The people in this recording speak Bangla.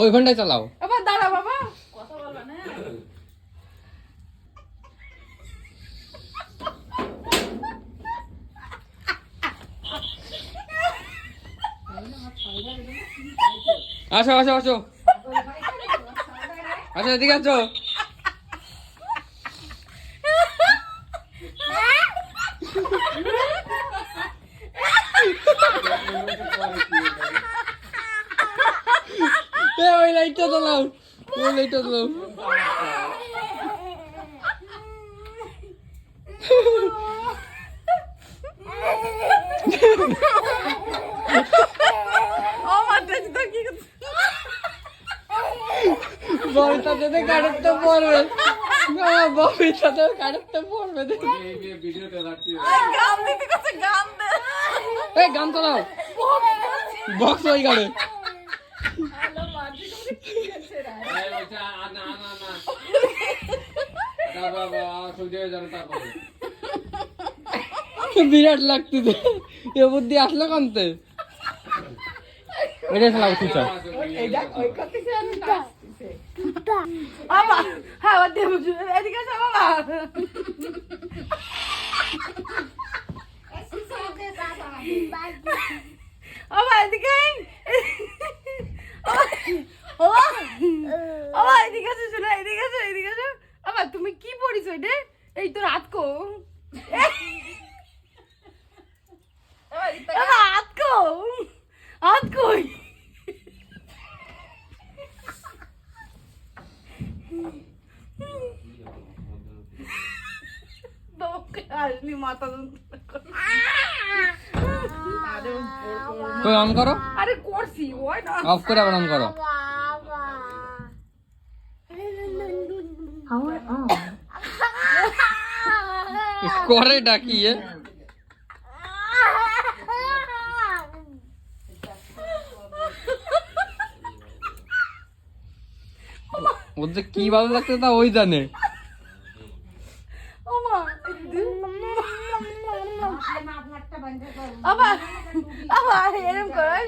ওই ঘন্টায় চালাও। আবার দাঁড়া বাবা। কথা বলবা না। আসো আসো আসো। আচ্ছা এদিকে আসো। লাইটটা চালাও ওই লাইটটা চালাও ও মারতেছি তো কি করছিস? ববিতাতে কাটতে পড়বে। না ববিতাতে কাটতে পড়বে এই গান চালাও। বক্স ওই গাড়ি বিরাট লাগতেছে এ বুদ্ধি আসলো কানতে। এটা নাচতেছে বাবা হ্যাঁ। ও বাবা এদিকে আসো শোনো এদিকে আসো এদিকে আসো। বাবা তুমি কি পড়িস এই তো রাত কো। হাত কো। হাত কই? আসলি মাথা অন করো? আরে করছি ওই না অফ করে আবার অন করো। করে ডাকি এ ওর যে কি ভালো লাগছে তা ওই জানে ও আবার আবার এরকম করে